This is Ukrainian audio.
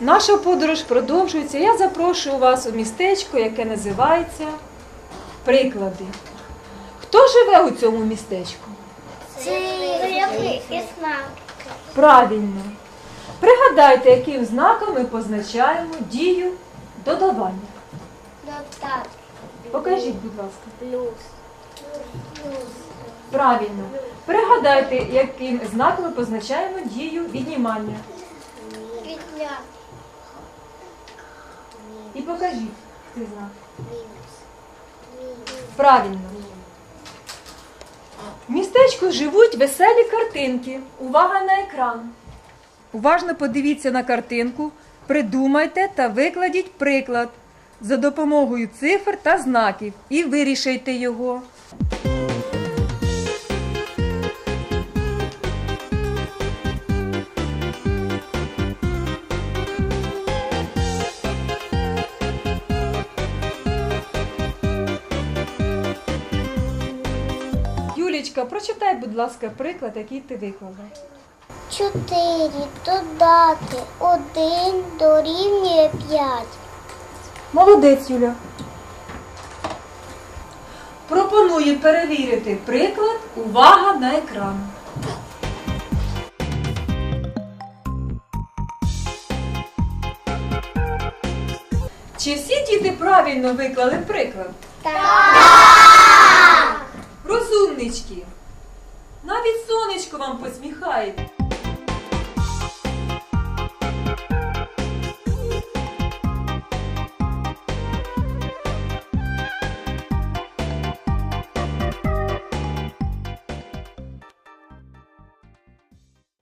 Наша подорож продовжується. Я запрошую вас у містечко, яке називається Приклади. Хто живе у цьому містечку? Правильно. Пригадайте, яким знаком ми позначаємо дію додавання. Покажіть, будь ласка. Плюс. Плюс. Правильно. Пригадайте, яким знаком ми позначаємо дію віднімання. І покажіть. Мінус. Мінус. Правильно. В містечку живуть веселі картинки. Увага на екран. Уважно подивіться на картинку, придумайте та викладіть приклад за допомогою цифр та знаків і вирішайте його. Юлічка, прочитай, будь ласка, приклад, який ти виклала. Чотири додати один дорівнює п'ять. Молодець, Юля. Пропоную перевірити приклад. Увага на екран. Чи всі діти правильно виклали приклад? Так! Розумнички. Навіть сонечко вам посміхається.